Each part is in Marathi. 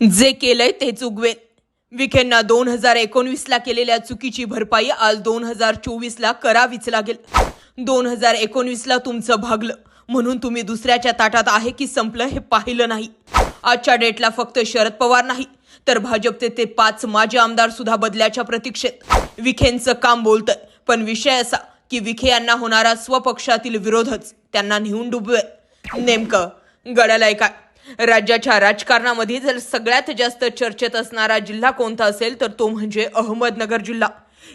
जे केलंय तेच उगवेल विखेंना दोन हजार एकोणवीसला केलेल्या चुकीची भरपाई आज दोन हजार चोवीसला करावीच लागेल. दोन हजार एकोणवीसला तुमचं भागलं. म्हणून तुम्ही दुसऱ्याच्या ताटात आहे की संपलं हे पाहिलं नाही. आजच्या डेटला फक्त शरद पवार नाही तर भाजपचे ते पाच माजी आमदार सुद्धा बदल्याच्या प्रतीक्षेत. विखेंचं काम बोलतंय पण विषय असा की विखे यांना होणारा स्वपक्षातील विरोधच त्यांना नेऊन डुबवेल. नेमकं गडालाय काय? राज्याच्या राजकारणामध्ये जर सगळ्यात जास्त चर्चेत असणारा जिल्हा कोणता असेल तर तो म्हणजे अहमदनगर जिल्हा.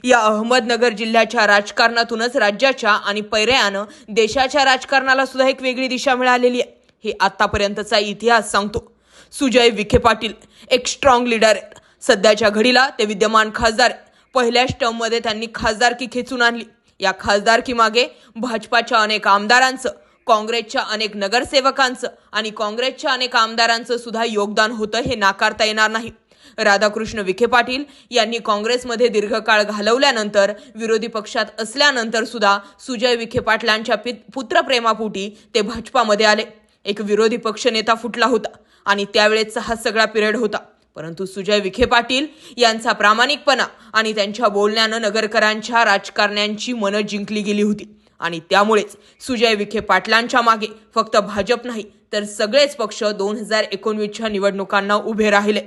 या अहमदनगर जिल्ह्याच्या राजकारणातूनच राज्याच्या आणि पर्यायानं देशाच्या राजकारणाला सुद्धा एक वेगळी दिशा मिळालेली आहे. हे आतापर्यंतचा इतिहास सांगतो. सुजय विखे पाटील एक स्ट्रॉंग लीडर आहेत. सध्याच्या घडीला ते विद्यमान खासदार पहिल्या पहिल्याच टर्ममध्ये त्यांनी खासदारकी खेचून आणली. या खासदारकी मागे भाजपाच्या अनेक आमदारांचं काँग्रेसच्या अनेक नगरसेवकांचं आणि काँग्रेसच्या अनेक आमदारांचं सुद्धा योगदान होतं हे नाकारता येणार नाही. राधाकृष्ण विखे पाटील यांनी काँग्रेसमध्ये दीर्घकाळ घालवल्यानंतर विरोधी पक्षात असल्यानंतर सुद्धा सुजय विखे पाटलांच्या पुत्रप्रेमापोटी ते भाजपामध्ये आले. एक विरोधी पक्षनेता फुटला होता आणि त्यावेळेचा हा सगळा पिरियड होता. परंतु सुजय विखे पाटील यांचा प्रामाणिकपणा आणि त्यांच्या बोलण्यानं नगरकरांच्या राजकारण्यांची मनं जिंकली गेली होती. आणि त्यामुळेच सुजय विखे पाटलांच्या मागे फक्त भाजप नाही तर सगळेच पक्ष दोन हजार एकोणवीसच्या निवडणुकांना उभे राहिले.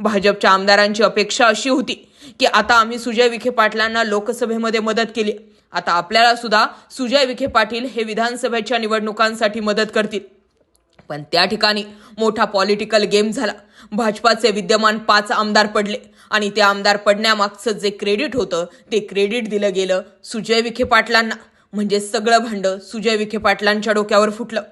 भाजपच्या आमदारांची अपेक्षा अशी होती की आता आम्ही सुजय विखे पाटलांना लोकसभेमध्ये मदत केली. आता आपल्याला सुद्धा सुजय विखे पाटील हे विधानसभेच्या निवडणुकांसाठी मदत करतील. पण त्या ठिकाणी मोठा पॉलिटिकल गेम झाला. भाजपाचे विद्यमान पाच आमदार पडले आणि ते आमदार पडण्यामागचं जे क्रेडिट होतं ते क्रेडिट दिलं गेलं सुजय विखे पाटलांना. म्हणजे सगळं भांड सुजय विखे पाटलांच्या डोक्यावर फुटलं.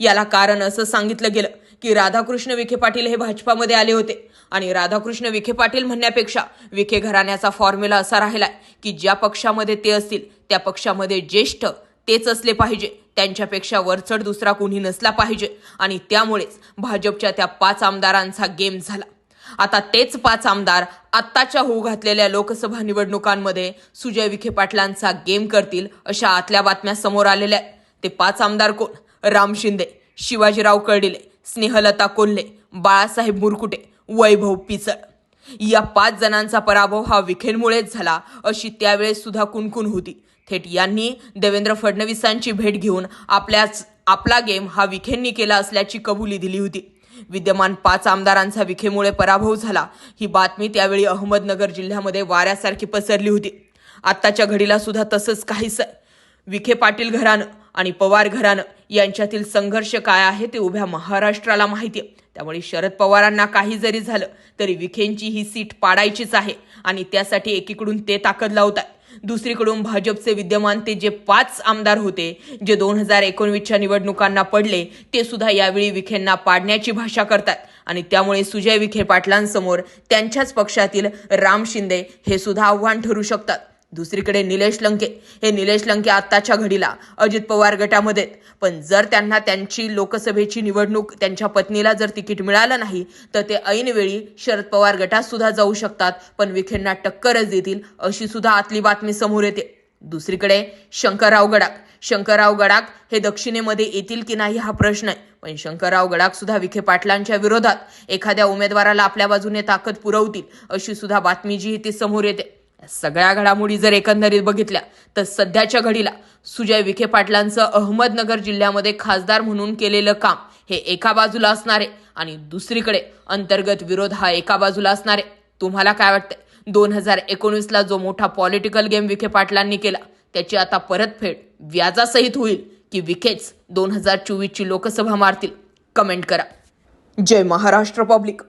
याला कारण असं सांगितलं गेलं की राधाकृष्ण विखे पाटील हे भाजपामध्ये आले होते. आणि राधाकृष्ण विखे पाटील म्हणण्यापेक्षा विखे घराण्याचा फॉर्म्युला असा राहिलाय की ज्या पक्षामध्ये ते असतील त्या पक्षामध्ये ज्येष्ठ तेच असले पाहिजे. त्यांच्यापेक्षा वरचढ दुसरा कोणी नसला पाहिजे. आणि त्यामुळेच भाजपच्या त्या पाच आमदारांचा गेम झाला. आता तेच पाच आमदार आत्ताच्या होऊ घातलेल्या लोकसभा निवडणुकांमध्ये सुजय विखे पाटलांचा गेम करतील अशा आतल्या बातम्या समोर आलेल्या ते पाच आमदार कोण? राम शिंदे शिवाजीराव कर्डिले स्नेहलता कोल्हे बाळासाहेब मुरकुटे वैभव पिचड. या पाच जणांचा पराभव हा विखेंमुळेच झाला अशी त्यावेळेस सुद्धा कुणकुण होती. थेट यांनी देवेंद्र फडणवीसांची भेट घेऊन आपल्याच आपला गेम हा विखेंनी केला असल्याची कबुली दिली होती. विद्यमान पाच आमदारांचा विखेमुळे पराभव झाला. ही बातमी त्यावेळी अहमदनगर जिल्ह्यामध्ये वाऱ्यासारखी पसरली होती. आत्ताच्या घडीला सुद्धा तसंच काहीच विखे पाटील घराणं आणि पवार घराणं यांच्यातील संघर्ष काय आहे ते उभ्या महाराष्ट्राला माहिती आहे त्यामुळे शरद पवारांना काही जरी झालं तरी विखेंची ही सीट पाडायचीच आहे आणि त्यासाठी एकीकडून ते ताकद लावतात दुसरीकडून भाजपचे विद्यमान ते जे पाच आमदार होते जे दोन हजार एकोणवीसच्या निवडणुकांना पडले ते सुद्धा यावेळी विखेंना पाडण्याची भाषा करतात. आणि त्यामुळे सुजय विखे पाटलांसमोर त्यांच्याच पक्षातील राम शिंदे हे सुद्धा आव्हान ठरू शकतात. दुसरीकडे निलेश लंके. हे निलेश लंके आत्ताच्या घडीला अजित पवार गटामध्ये. आहेत. पण जर त्यांना त्यांची लोकसभेची निवडणूक त्यांच्या पत्नीला जर तिकीट मिळालं नाही तर ते ऐनवेळी शरद पवार गटात सुद्धा जाऊ शकतात. पण विखेंना टक्करच देतील अशी सुद्धा आतली बातमी समोर येते. दुसरीकडे शंकरराव गडाख. शंकरराव गडाख हे दक्षिणेमध्ये येतील की नाही हा प्रश्न आहे. पण शंकरराव गडाख सुद्धा विखे पाटलांच्या विरोधात. एखाद्या उमेदवाराला आपल्या बाजूने ताकद पुरवतील अशी सुद्धा बातमी जी आहे ती समोर येते. या सगळ्या घडामोडी जर एकंदरीत बघितल्या तर सध्याच्या घडीला सुजय विखे पाटलांचं अहमदनगर जिल्ह्यामध्ये खासदार म्हणून केलेलं काम हे एका बाजूला असणारे आणि दुसरीकडे अंतर्गत विरोध हा एका बाजूला असणारे. तुम्हाला काय वाटतंय? दोन हजार एकोणीसला जो मोठा पॉलिटिकल गेम विखे पाटलांनी केला त्याची आता परतफेड व्याजासहित होईल की विखेच दोन हजार चोवीसची लोकसभा मारतील? कमेंट करा. जय महाराष्ट्र पब्लिक.